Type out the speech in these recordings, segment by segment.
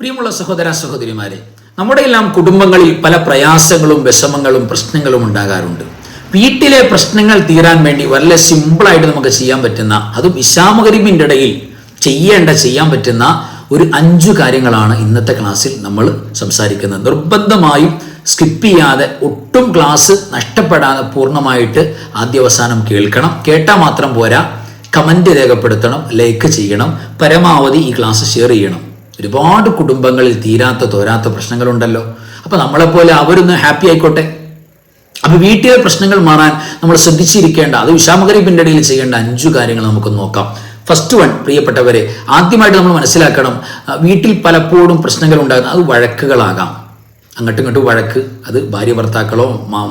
പ്രിയമുള്ള സഹോദര സഹോദരിമാരെ നമ്മുടെ എല്ലാം കുടുംബങ്ങളിൽ പല പ്രയാസങ്ങളും വിഷമങ്ങളും പ്രശ്നങ്ങളും ഉണ്ടാകാറുണ്ട്. വീട്ടിലെ പ്രശ്നങ്ങൾ തീരാൻ വേണ്ടി വളരെ സിമ്പിളായിട്ട് നമുക്ക് ചെയ്യാൻ പറ്റുന്ന അതും വിശാമകരിമിന്റെ ഇടയിൽ ചെയ്യേണ്ട ചെയ്യാൻ പറ്റുന്ന ഒരു അഞ്ചു കാര്യങ്ങളാണ് ഇന്നത്തെ ക്ലാസ്സിൽ നമ്മൾ സംസാരിക്കുന്നത്. നിർബന്ധമായും സ്കിപ്പ് ചെയ്യാതെ ഒട്ടും ക്ലാസ് നഷ്ടപ്പെടാതെ പൂർണമായിട്ട് ആദ്യവസാനം കേൾക്കണം. കേട്ടാൽ മാത്രം പോരാ. കമന്റ് രേഖപ്പെടുത്തണം ലൈക്ക് ചെയ്യണം. പരമാവധി ഈ ക്ലാസ് ഷെയർ ചെയ്യണം. ഒരുപാട് കുടുംബങ്ങളിൽ തീരാത്ത തോരാത്ത പ്രശ്നങ്ങളുണ്ടല്ലോ. അപ്പൊ നമ്മളെപ്പോലെ അവരൊന്ന് ഹാപ്പി ആയിക്കോട്ടെ. അപ്പൊ വീട്ടിലെ പ്രശ്നങ്ങൾ മാറാൻ നമ്മൾ ശ്രദ്ധിച്ചിരിക്കേണ്ട അത് വിഷാമകരി ഇടയിൽ ചെയ്യേണ്ട അഞ്ചു കാര്യങ്ങൾ നമുക്ക് നോക്കാം. ഫസ്റ്റ് വൺ പ്രിയപ്പെട്ടവരെ ആദ്യമായിട്ട് നമ്മൾ മനസ്സിലാക്കണം വീട്ടിൽ പലപ്പോഴും പ്രശ്നങ്ങൾ ഉണ്ടാകുന്ന അത് വഴക്കുകളാകാം. അങ്ങോട്ടും ഇങ്ങോട്ടും വഴക്ക്. അത് ഭാര്യ ഭർത്താക്കളോ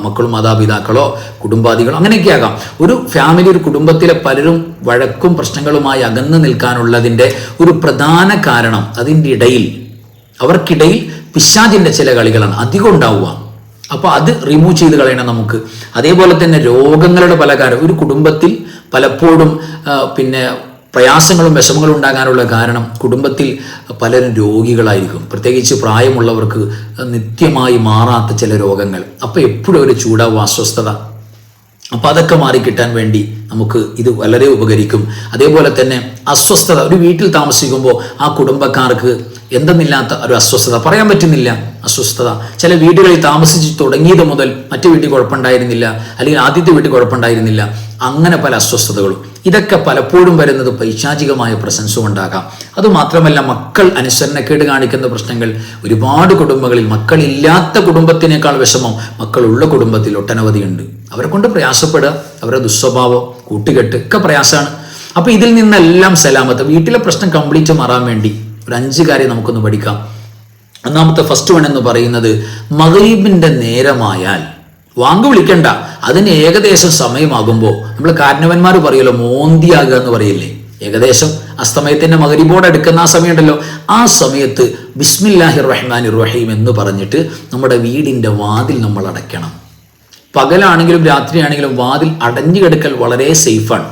മക്കളും മാതാപിതാക്കളോ കുടുംബാദികളോ അങ്ങനെയൊക്കെ ആകാം. ഒരു ഫാമിലി ഒരു കുടുംബത്തിലെ പലരും വഴക്കും പ്രശ്നങ്ങളുമായി അകന്നു നിൽക്കാനുള്ളതിന്റെ ഒരു പ്രധാന കാരണം അതിന്റെ ഇടയിൽ അവർക്കിടയിൽ പിശാചിന്റെ ചില കളികളാണ് അധികം ഉണ്ടാവുക. അപ്പോൾ അത് റിമൂവ് ചെയ്ത് കളയണം നമുക്ക്. അതേപോലെ തന്നെ രോഗങ്ങളുടെ പല കാര്യം ഒരു കുടുംബത്തിൽ പലപ്പോഴും പിന്നെ പ്രയാസങ്ങളും വിഷമങ്ങളും ഉണ്ടാകാനുള്ള കാരണം കുടുംബത്തിൽ പലരും രോഗികളായിരിക്കും. പ്രത്യേകിച്ച് പ്രായമുള്ളവർക്ക് നിത്യമായി മാറാത്ത ചില രോഗങ്ങൾ. അപ്പോൾ എപ്പോഴും ഒരു ചൂടാവും അസ്വസ്ഥത. അപ്പം അതൊക്കെ മാറിക്കിട്ടാൻ വേണ്ടി നമുക്ക് ഇത് വളരെ ഉപകരിക്കും. അതേപോലെ തന്നെ അസ്വസ്ഥത. ഒരു വീട്ടിൽ താമസിക്കുമ്പോൾ ആ കുടുംബക്കാർക്ക് എന്തെന്നില്ലാത്ത ഒരു അസ്വസ്ഥത. പറയാൻ പറ്റുന്നില്ല അസ്വസ്ഥത. ചില വീടുകളിൽ താമസിച്ച് തുടങ്ങിയത് മുതൽ മറ്റു വീട്ടിൽ കുഴപ്പമുണ്ടായിരുന്നില്ല. അല്ലെങ്കിൽ ആദ്യത്തെ വീട്ടിൽ കുഴപ്പമുണ്ടായിരുന്നില്ല. അങ്ങനെ പല അസ്വസ്ഥതകളും. ഇതൊക്കെ പലപ്പോഴും വരുന്നത് പൈശാചികമായ പ്രസൻസും ഉണ്ടാകാം. അതുമാത്രമല്ല മക്കൾ അനുസരണക്കേട് കാണിക്കുന്ന പ്രശ്നങ്ങൾ. ഒരുപാട് കുടുംബങ്ങളിൽ മക്കളില്ലാത്ത കുടുംബത്തിനേക്കാൾ വിഷമം മക്കളുള്ള കുടുംബത്തിൽ ഒട്ടനവധിയുണ്ട്. അവരെ കൊണ്ട് പ്രയാസപ്പെടുക അവരുടെ ദുസ്വഭാവം കൂട്ടുകെട്ട് ഒക്കെ പ്രയാസമാണ്. അപ്പൊ ഇതിൽ നിന്നെല്ലാം സലാമത്ത്. വീട്ടിലെ പ്രശ്നം കംപ്ലീറ്റ് മാറാൻ വേണ്ടി ഒരു അഞ്ച് കാര്യം നമുക്കൊന്ന് പഠിക്കാം. ഒന്നാമത്തെ ഫസ്റ്റ് വൺ എന്ന് പറയുന്നത് മകരീബിന്റെ നേരമായാൽ വാങ്ക് വിളിക്കണ്ട. അതിന് ഏകദേശം സമയമാകുമ്പോൾ നമ്മൾ കാരണവന്മാർ പറയുമല്ലോ മോന്തിയാകുക എന്ന് പറയില്ലേ? ഏകദേശം അസ്തമയത്തിന്റെ മകരിബോർഡ് എടുക്കുന്ന ആ സമയമുണ്ടല്ലോ. ആ സമയത്ത് ബിസ്മില്ലാഹി റഹ്മാൻ റഹീം എന്ന് പറഞ്ഞിട്ട് നമ്മുടെ വീടിന്റെ വാതിൽ നമ്മൾ അടയ്ക്കണം. പകലാണെങ്കിലും രാത്രിയാണെങ്കിലും വാതിൽ അടഞ്ഞു കിടക്കൽ വളരെ സേഫാണ്.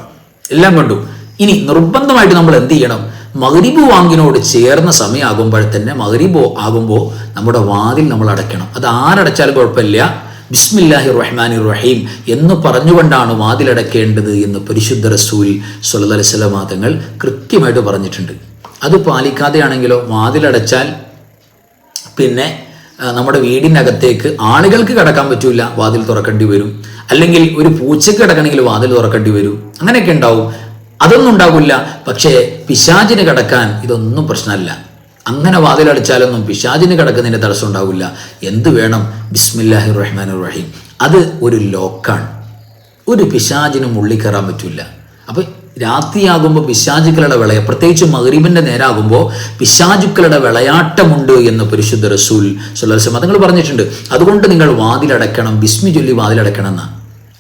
എല്ലാം കൊണ്ടും. ഇനി നിർബന്ധമായിട്ട് നമ്മൾ എന്ത് ചെയ്യണം? മകരിബ് വാങ്ങിനോട് ചേർന്ന സമയമാകുമ്പോൾ തന്നെ മകരിബോ ആകുമ്പോൾ നമ്മുടെ വാതിൽ നമ്മൾ അടയ്ക്കണം. അത് ആരടച്ചാലും കുഴപ്പമില്ല. ബിസ്മില്ലാഹി റഹ്മാൻ റഹീം എന്ന് പറഞ്ഞുകൊണ്ടാണ് വാതിലടക്കേണ്ടത് എന്ന് പരിശുദ്ധ റസൂൽ സുല്ലി തങ്ങൾ കൃത്യമായിട്ട് പറഞ്ഞിട്ടുണ്ട്. അത് പാലിക്കാതെയാണെങ്കിലോ വാതിലടച്ചാൽ പിന്നെ നമ്മുടെ വീടിനകത്തേക്ക് ആളുകൾക്ക് കടക്കാൻ പറ്റൂല വാതിൽ തുറക്കേണ്ടി വരും. അല്ലെങ്കിൽ ഒരു പൂച്ചയ്ക്ക് കിടക്കണമെങ്കിൽ വാതിൽ തുറക്കേണ്ടി വരും. അങ്ങനെയൊക്കെ ഉണ്ടാവും. അതൊന്നും ഉണ്ടാകില്ല പക്ഷേ പിശാചിന് കടക്കാൻ ഇതൊന്നും പ്രശ്നമല്ല. അങ്ങനെ വാതിലടിച്ചാലൊന്നും പിശാചിന് കിടക്കുന്നതിന് തടസ്സം ഉണ്ടാവില്ല എന്ത് വേണം? ബിസ്മില്ലാഹി റഹ്മാൻ റഹീം അത് ഒരു ലോക്കാണ്. ഒരു പിശാചിനും ഉള്ളിൽ കയറാൻ പറ്റില്ല അപ്പോൾ രാത്രിയാകുമ്പോൾ പിശാചുക്കളുടെ വിളയ പ്രത്യേകിച്ച് മഹരീബിന്റെ നേരാകുമ്പോൾ പിശാചുക്കളുടെ വിളയാട്ടമുണ്ട് എന്ന് പരിശുദ്ധ റസൂൽ സുല്ലാസ് മതങ്ങൾ പറഞ്ഞിട്ടുണ്ട്. അതുകൊണ്ട് നിങ്ങൾ വാതിലടയ്ക്കണം ബിസ്മി ചൊല്ലി വാതിലടയ്ക്കണം എന്നാണ്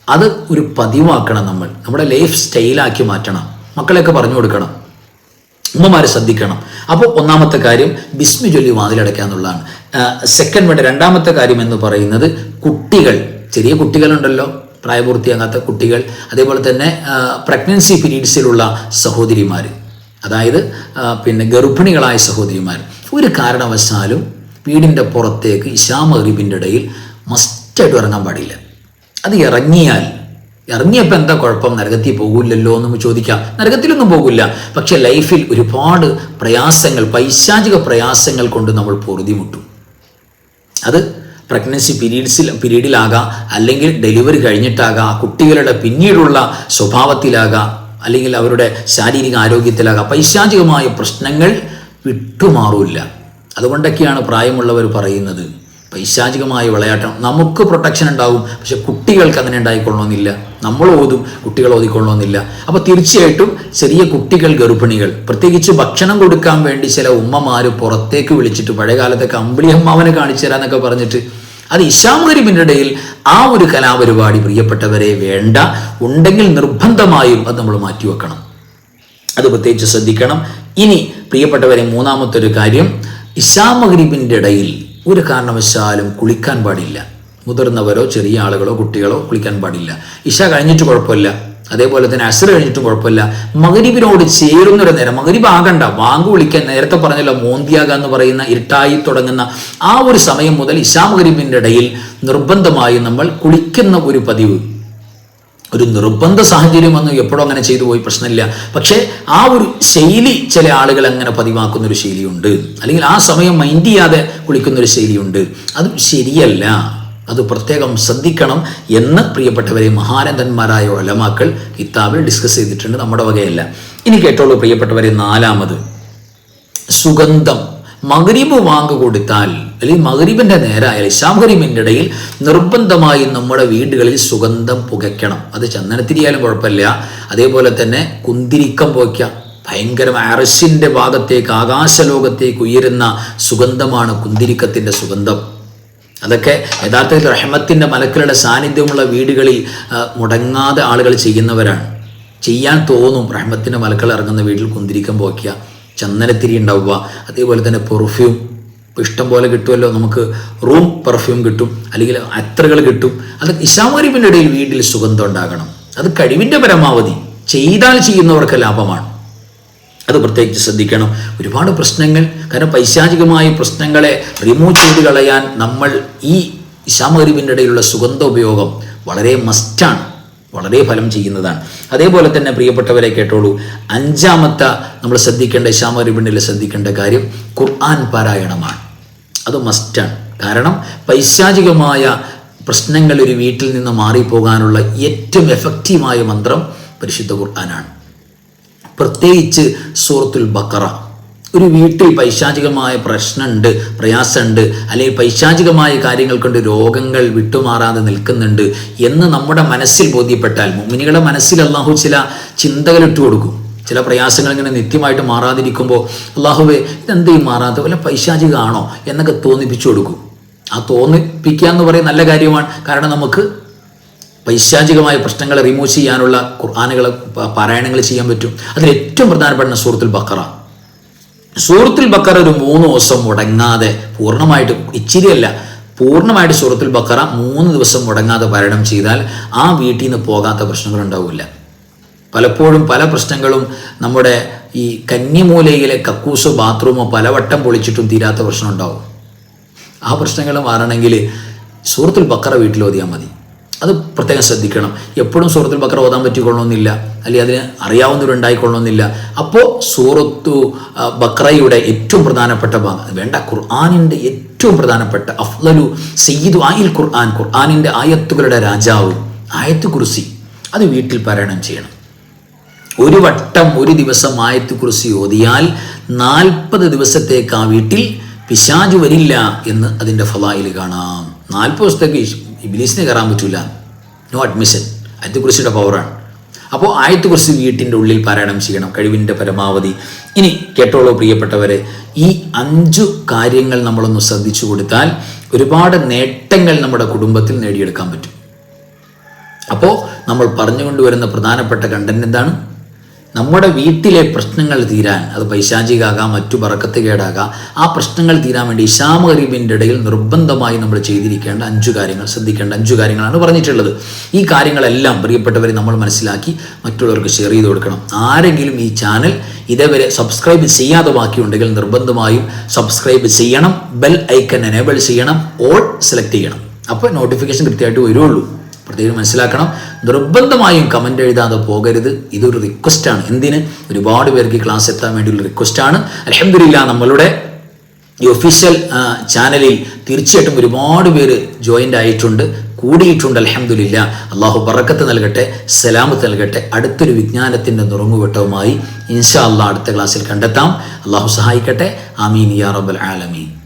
അത് ഒരു പതിവാക്കണം നമ്മൾ. നമ്മുടെ ലൈഫ് സ്റ്റൈലാക്കി മാറ്റണം. മക്കളെയൊക്കെ പറഞ്ഞു കൊടുക്കണം. ഉമ്മമാരെ ശ്രദ്ധിക്കണം. അപ്പോൾ ഒന്നാമത്തെ കാര്യം ബിസ്മി ചൊല്ലി വാതിലടയ്ക്കുക എന്നുള്ളതാണ്. സെക്കൻഡ് വേണ്ട രണ്ടാമത്തെ കാര്യം എന്ന് പറയുന്നത് കുട്ടികൾ ചെറിയ കുട്ടികളുണ്ടല്ലോ പ്രായപൂർത്തിയാകാത്ത കുട്ടികൾ അതേപോലെ തന്നെ പ്രഗ്നൻസി പീരീഡ്സിലുള്ള സഹോദരിമാർ അതായത് പിന്നെ ഗർഭിണികളായ സഹോദരിമാർ. ഒരു കാരണവശാലും വീടിന്റെ പുറത്തേക്ക് ഇശാമറിബിന്റെ ഇടയിൽ മസ്റ്റായിട്ട് ഇറങ്ങാൻ പാടില്ല. അത് ഇറങ്ങിയാൽ ഇറങ്ങിയപ്പോൾ എന്താ കുഴപ്പം? നരകത്തിൽ പോകില്ലല്ലോ എന്ന് ചോദിക്കാം. നരകത്തിലൊന്നും പോകില്ല. പക്ഷെ ലൈഫിൽ ഒരുപാട് പ്രയാസങ്ങൾ പൈശാചിക പ്രയാസങ്ങൾ കൊണ്ട് നമ്മൾ പൊറുതിമുട്ടും അത് പ്രഗ്നൻസി പീരീഡ്സിൽ പീരീഡിലാകാം. അല്ലെങ്കിൽ ഡെലിവറി കഴിഞ്ഞിട്ടാകാം. കുട്ടികളുടെ പിന്നീടുള്ള സ്വഭാവത്തിലാകാം. അല്ലെങ്കിൽ അവരുടെ ശാരീരിക ആരോഗ്യത്തിലാകാം. പൈശാചികമായ പ്രശ്നങ്ങൾ വിട്ടുമാറില്ല. അതുകൊണ്ടൊക്കെയാണ് പ്രായമുള്ളവർ പറയുന്നത്. പൈശാചികമായ വിളയാട്ടം. നമുക്ക് പ്രൊട്ടക്ഷൻ ഉണ്ടാവും. പക്ഷെ കുട്ടികൾക്ക് അങ്ങനെ ഉണ്ടായിക്കൊള്ളണമെന്നില്ല. നമ്മൾ ഓതും കുട്ടികൾ ഓതിക്കൊള്ളണമെന്നില്ല. അപ്പോൾ തീർച്ചയായിട്ടും ചെറിയ കുട്ടികൾ ഗർഭിണികൾ പ്രത്യേകിച്ച് ഭക്ഷണം കൊടുക്കാൻ വേണ്ടി ചില ഉമ്മമാര് പുറത്തേക്ക് വിളിച്ചിട്ട് പഴയകാലത്തെ കമ്പിളി അമ്പിളി അമ്മാവനെ കാണിച്ചു തരാന്നൊക്കെ പറഞ്ഞിട്ട് അത് ഇഷാം കരിമിന്റെ ഇടയിൽ ആ ഒരു കലാപരിപാടി പ്രിയപ്പെട്ടവരെ വേണ്ട. ഉണ്ടെങ്കിൽ നിർബന്ധമായും അത് നമ്മൾ മാറ്റിവെക്കണം അത് പ്രത്യേകിച്ച് ശ്രദ്ധിക്കണം. ഇനി പ്രിയപ്പെട്ടവരെ മൂന്നാമത്തെ ഒരു കാര്യം. ഇശാ മഗ്രിബിന്റെ ഇടയിൽ ഒരു കാരണവശാലും കുളിക്കാൻ പാടില്ല. മുതിർന്നവരോ ചെറിയ ആളുകളോ കുട്ടികളോ കുളിക്കാൻ പാടില്ല. ഇഷ കഴിഞ്ഞിട്ട് കുഴപ്പമില്ല. അതേപോലെ തന്നെ അസർ കഴിഞ്ഞിട്ടും കുഴപ്പമില്ല. മകരിബിനോട് ചേരുന്നൊരു നേരം മകരിബ് ആകണ്ട വാങ്ക് വിളിക്കാൻ നേരത്തെ പറഞ്ഞല്ലോ മോന്തിയാക എന്ന് പറയുന്ന ഇരുട്ടായി തുടങ്ങുന്ന ആ ഒരു സമയം മുതൽ ഇഷാ മകരിബിന്റെ ഇടയിൽ നിർബന്ധമായും നമ്മൾ കുളിക്കുന്ന ഒരു പതിവ്. ഒരു നിർബന്ധ സാഹചര്യം വന്നു എപ്പോഴും അങ്ങനെ ചെയ്തു പോയി പ്രശ്നമില്ല. പക്ഷേ ആ ഒരു ശൈലി ചില ആളുകൾ അങ്ങനെ പതിവാക്കുന്ന ഒരു ശൈലിയുണ്ട്. അല്ലെങ്കിൽ ആ സമയം മൈൻഡ് ചെയ്യാതെ കുളിക്കുന്ന ഒരു ശൈലിയുണ്ട്. അത് ശരിയല്ല. അത് പ്രത്യേകം ശ്രദ്ധിക്കണം എന്ന് പ്രിയപ്പെട്ടവരെ മഹാനന്ദന്മാരായ ഒലമാക്കൾ കിതാബിൽ ഡിസ്കസ് ചെയ്തിട്ടുണ്ട്. നമ്മുടെ വകയല്ല. ഇനി കേട്ടോളൂ പ്രിയപ്പെട്ടവരെ നാലാമത്. സുഗന്ധം. മകരീബ് വാങ്ക് കൊടുത്താൽ അല്ലെങ്കിൽ മകരീബിന്റെ നേരായാൽ ഇഷാമകരീബിന്റെ ഇടയിൽ നിർബന്ധമായി നമ്മുടെ വീടുകളിൽ സുഗന്ധം പുകയ്ക്കണം. അത് ചന്ദനത്തിരിയാലും കുഴപ്പമില്ല. അതേപോലെ തന്നെ കുന്തിരിക്കം പുകയ്ക്കാം ഭയങ്കര അറസിന്റെ ഭാഗത്തേക്ക് ആകാശലോകത്തേക്ക് ഉയരുന്ന സുഗന്ധമാണ് കുന്തിരിക്കത്തിന്റെ സുഗന്ധം. അതൊക്കെ യഥാർത്ഥത്തിൽ റഹ്മത്തിന്റെ മലക്കളുടെ സാന്നിധ്യമുള്ള വീടുകളിൽ മുടങ്ങാതെ ആളുകൾ ചെയ്യുന്നവരാണ്. ചെയ്യാൻ തോന്നും റഹ്മത്തിന്റെ മലക്കൾ ഇറങ്ങുന്ന വീട്ടിൽ കുന്തിരിക്കം പോക്കുക ചന്ദനത്തിരി ഉണ്ടാവുക അതേപോലെ തന്നെ പെർഫ്യൂം ഇഷ്ടം പോലെ കിട്ടുമല്ലോ. നമുക്ക് റൂം പെർഫ്യൂം കിട്ടും അല്ലെങ്കിൽ അത്രകൾ കിട്ടും. അത് ഇഷാമരിപ്പിന്റെ ഇടയിൽ വീട്ടിൽ സുഗന്ധം ഉണ്ടാകണം. അത് കഴിവിന്റെ പരമാവധി. ചെയ്താൽ ചെയ്യുന്നവർക്ക് ലാഭമാണ്. അത് പ്രത്യേകിച്ച് ശ്രദ്ധിക്കണം. ഒരുപാട് പ്രശ്നങ്ങൾ കാരണം പൈശാചികമായ പ്രശ്നങ്ങളെ റിമൂവ് ചെയ്ത് കളയാൻ നമ്മൾ ഈ ഇശാമഗരീബിന്റെ ഇടയിലുള്ള സുഗന്ധ ഉപയോഗം വളരെ മസ്റ്റാണ് വളരെ ഫലം ചെയ്യുന്നതാണ്. അതേപോലെ തന്നെ പ്രിയപ്പെട്ടവരെ കേട്ടോളൂ അഞ്ചാമത്തെ നമ്മൾ ശ്രദ്ധിക്കേണ്ട ഇശാമഗരീബിന്റെ ശ്രദ്ധിക്കേണ്ട കാര്യം ഖുർആൻ പാരായണമാണ്. അത് മസ്റ്റാണ് കാരണം പൈശാചികമായ പ്രശ്നങ്ങൾ ഒരു വീട്ടിൽ നിന്ന് മാറിപ്പോകാനുള്ള ഏറ്റവും എഫക്റ്റീവായ മന്ത്രം പരിശുദ്ധ ഖുർആനാണ്. പ്രത്യേകിച്ച് സൂറത്തുൽ ബക്കറ. ഒരു വീട്ടിൽ പൈശാചികമായ പ്രശ്നമുണ്ട് പ്രയാസമുണ്ട് അല്ലെങ്കിൽ പൈശാചികമായ കാര്യങ്ങൾ കൊണ്ട് രോഗങ്ങൾ വിട്ടുമാറാതെ നിൽക്കുന്നുണ്ട് എന്ന് നമ്മുടെ മനസ്സിൽ ബോധ്യപ്പെട്ടാൽ മുമ്മിനികളുടെ മനസ്സിൽ അള്ളാഹു ചില ചിന്തകളിട്ട് കൊടുക്കും. ചില പ്രയാസങ്ങൾ ഇങ്ങനെ നിത്യമായിട്ട് മാറാതിരിക്കുമ്പോൾ അള്ളാഹുവെ ഇതെന്തെയും മാറാത്ത വല്ല പൈശാചികമാണോ എന്നൊക്കെ തോന്നിപ്പിച്ചു കൊടുക്കും. ആ തോന്നിപ്പിക്കുക എന്ന് പറയുന്ന നല്ല കാര്യമാണ്. കാരണം നമുക്ക് പൈശാചികമായ പ്രശ്നങ്ങളെ റിമൂവ് ചെയ്യാനുള്ള ഖുർആാനുകൾ പാരായണങ്ങൾ ചെയ്യാൻ പറ്റും. അതിൽ ഏറ്റവും പ്രധാനപ്പെട്ട സൂറത്തുൽ ബക്കറ സൂറത്തുൽ ബക്കറ ഒരു മൂന്ന് ദിവസം മുടങ്ങാതെ പൂർണമായിട്ട് ഇച്ചിരിയല്ല പൂർണമായിട്ട് സൂറത്തുൽ ബക്കറ മൂന്ന് ദിവസം മുടങ്ങാതെ പാരായണം ചെയ്താൽ ആ വീട്ടിൽ നിന്ന് പോകാത്ത പ്രശ്നങ്ങൾ ഉണ്ടാവില്ല പലപ്പോഴും പല പ്രശ്നങ്ങളും നമ്മുടെ ഈ കന്നിമൂലയിലെ കക്കൂസോ ബാത്റൂമോ പലവട്ടം പൊളിച്ചിട്ടും തീരാത്ത പ്രശ്നം ഉണ്ടാവും ആ പ്രശ്നങ്ങൾ മാറണമെങ്കിൽ സൂറത്തുൽ ബക്കറ വീട്ടിൽ ഓതിയാൽ മതി. അത് പ്രത്യേകം ശ്രദ്ധിക്കണം. എപ്പോഴും സൂറത്തുൽ ബക്കറ ഓതാൻ പറ്റിക്കൊള്ളണമെന്നില്ല. അല്ലെങ്കിൽ അതിന് അറിയാവുന്നവരുണ്ടായിക്കൊള്ളണമെന്നില്ല. അപ്പോൾ സൂറത്തു ബക്രയുടെ ഏറ്റവും പ്രധാനപ്പെട്ട ഭാഗം വേണ്ട ഖുർആാനിന്റെ ഏറ്റവും പ്രധാനപ്പെട്ട അഫ്ലലു സയ്യിദു ആയിൽ ഖുർആൻ ഖുർആാനിന്റെ ആയത്തുകളുടെ രാജാവ് ആയത്ത് കുറിസി അത് വീട്ടിൽ പാരായണം ചെയ്യണം. ഒരു വട്ടം ഒരു ദിവസം ആയത്ത് കുറിസി ഓതിയാൽ നാൽപ്പത് ദിവസത്തേക്ക് ആ വീട്ടിൽ പിശാജ് വരില്ല എന്ന് അതിന്റെ ഫലായിൽ കാണാം. നാൽപ്പത് ദിവസത്തേക്ക് ഇബ്ലീസിന് കയറാൻ പറ്റില്ല നോ അഡ്മിഷൻ ആയത്ത് കുറിച്ചിയുടെ പവറാണ് അപ്പോൾ ആയത്ത് കുറിച്ച് വീട്ടിന്റെ ഉള്ളിൽ പാരായണം ചെയ്യണം. കഴിവിന്റെ പരമാവധി. ഇനി കേട്ടോളൂ പ്രിയപ്പെട്ടവരെ ഈ അഞ്ചു കാര്യങ്ങൾ നമ്മളൊന്ന് ശ്രദ്ധിച്ചു കൊടുത്താൽ ഒരുപാട് നേട്ടങ്ങൾ നമ്മുടെ കുടുംബത്തിൽ നേടിയെടുക്കാൻ പറ്റും. അപ്പോൾ നമ്മൾ പറഞ്ഞുകൊണ്ടുവരുന്ന പ്രധാനപ്പെട്ട കണ്ടന്റ് എന്താണ്? നമ്മുടെ വീട്ടിലെ പ്രശ്നങ്ങൾ തീരാൻ അത് പൈശാചികാകാം മറ്റു പറക്കത്ത് കേടാകാം ആ പ്രശ്നങ്ങൾ തീരാൻ വേണ്ടി ഇഷാമ ഗരീബിന്റെ ഇടയിൽ നിർബന്ധമായി നമ്മൾ ചെയ്തിരിക്കേണ്ട അഞ്ചു കാര്യങ്ങൾ ശ്രദ്ധിക്കേണ്ട അഞ്ചു കാര്യങ്ങളാണ് പറഞ്ഞിട്ടുള്ളത്. ഈ കാര്യങ്ങളെല്ലാം പ്രിയപ്പെട്ടവരെ നമ്മൾ മനസ്സിലാക്കി മറ്റുള്ളവർക്ക് ഷെയർ ചെയ്ത് കൊടുക്കണം. ആരെങ്കിലും ഈ ചാനൽ ഇതേവരെ സബ്സ്ക്രൈബ് ചെയ്യാതെ ബാക്കിയുണ്ടെങ്കിൽ നിർബന്ധമായും സബ്സ്ക്രൈബ് ചെയ്യണം ബെൽ ഐക്കൺ എനേബിൾ ചെയ്യണം ഓൾ സെലക്ട് ചെയ്യണം. അപ്പോൾ നോട്ടിഫിക്കേഷൻ കൃത്യമായിട്ട് വരുള്ളൂ. പ്രത്യേകം മനസ്സിലാക്കണം. നിർബന്ധമായും കമന്റ് എഴുതാതെ പോകരുത്. ഇതൊരു റിക്വസ്റ്റാണ് എന്തിന്? ഒരുപാട് പേർക്ക് ക്ലാസ് എത്താൻ വേണ്ടിയുള്ള റിക്വസ്റ്റാണ് അലഹമില്ല നമ്മളുടെ ഈ ഒഫീഷ്യൽ ചാനലിൽ തീർച്ചയായിട്ടും ഒരുപാട് പേര് ജോയിന്റ് ആയിട്ടുണ്ട്. കൂടിയിട്ടുണ്ട് അലഹമില്ല അള്ളാഹു പറക്കത്ത് നൽകട്ടെ സലാമത്ത് നൽകട്ടെ. അടുത്തൊരു വിജ്ഞാനത്തിന്റെ നുറങ്ങുവട്ടവുമായി ഇൻഷാ അള്ളാഹ് അടുത്ത ക്ലാസ്സിൽ കണ്ടെത്താം. അള്ളാഹു സഹായിക്കട്ടെ. ആമീൻ യാ റബ്ബൽ ആലമീൻ.